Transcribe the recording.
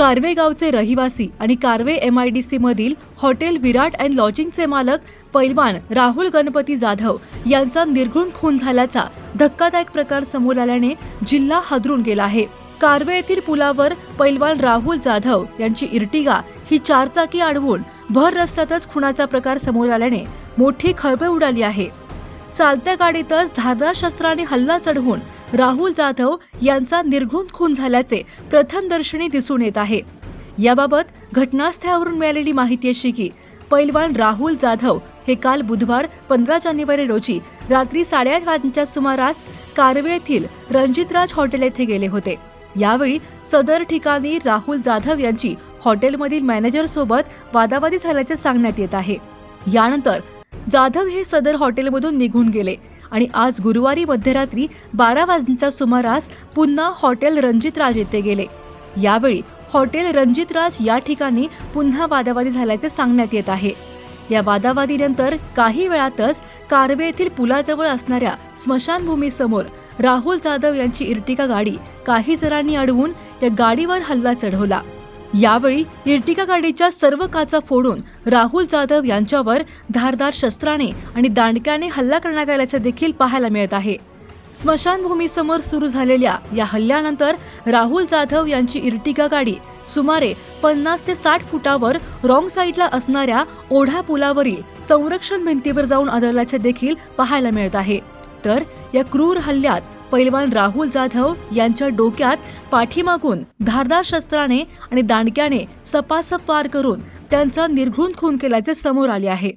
कारवे गावचे रहिवासी आणि Karve M I D C मधील हॉटेल विराट अँड लॉजिंगचे मालक पैलवान राहुल गणपती जाधव यांचा निर्घुण खून झाल्याचा धक्कादायक प्रकार समोर आल्याने जिल्हा हादरून गेला आहे. कारवे येथील पुलावर पैलवान राहुल जाधव यांची इर्टिगा ही चारचाकी अडवून भर रस्त्यातच खुनाचा प्रकार समोर आल्याने मोठी खळबळ उडाली आहे. चालत्या गाडीतच धारदार शस्त्राने हल्ला चढवून राहुल जाधव यांचा निर्घृण खून झाल्याचे प्रथमदर्शनी दिसून येत आहे. याबाबत घटनास्थळावरून मिळालेली माहिती अशी की पैलवान राहुल जाधव हे काल बुधवार पंधरा जानेवारी रोजी रात्री साडेआठ वाजण्याच्या सुमारास कारवे येथील रणजितराज हॉटेल येथे गेले होते. यावेळी सदर ठिकाणी राहुल जाधव यांची हॉटेलमधील मॅनेजर सोबत वादावादी झाल्याचे सांगण्यात येत आहे. यानंतर जाधव हे सदर हॉटेलमधून निघून गेले आणि आज गुरुवारी मध्यरात्री बारा वाजण्याच्या सुमारास पुन्हा हॉटेल रणजितराज येथे गेले. यावेळी हॉटेल रणजितराज या ठिकाणी पुन्हा वादावादी झाल्याचे सांगण्यात येत आहे. या वादावादीनंतर काही वेळातच कारवे येथील पुलाजवळ असणाऱ्या स्मशानभूमीसमोर राहुल जाधव यांची इर्टिका गाडी काही जणांनी अडवून त्या गाडीवर हल्ला चढवला. यावेळी इर्टिका गाडीच्या सर्व काचा फोडून राहुल जाधव यांच्यावर धारदार शस्त्राने आणि दांडक्याने हल्ला करण्यात आल्याचे देखील पाहायला मिळत आहे. स्मशानभूमीसमोर सुरू झालेल्या या हल्ल्यानंतर राहुल जाधव यांची इर्टिका गाडी सुमारे पन्नास ते साठ फुटावर रॉंग साईडला असणाऱ्या ओढा पुलावरील संरक्षण भिंतीवर जाऊन आदळल्याचे देखील पाहायला मिळत आहे. तर या क्रूर हल्ल्यात पैलवान राहुल जाधव यांच्या डोक्यात पाठीमागून धारदार शस्त्राने आणि दांडक्याने सपासप वार करून त्यांचा निर्घृण खून केल्याचे समोर आले आहे.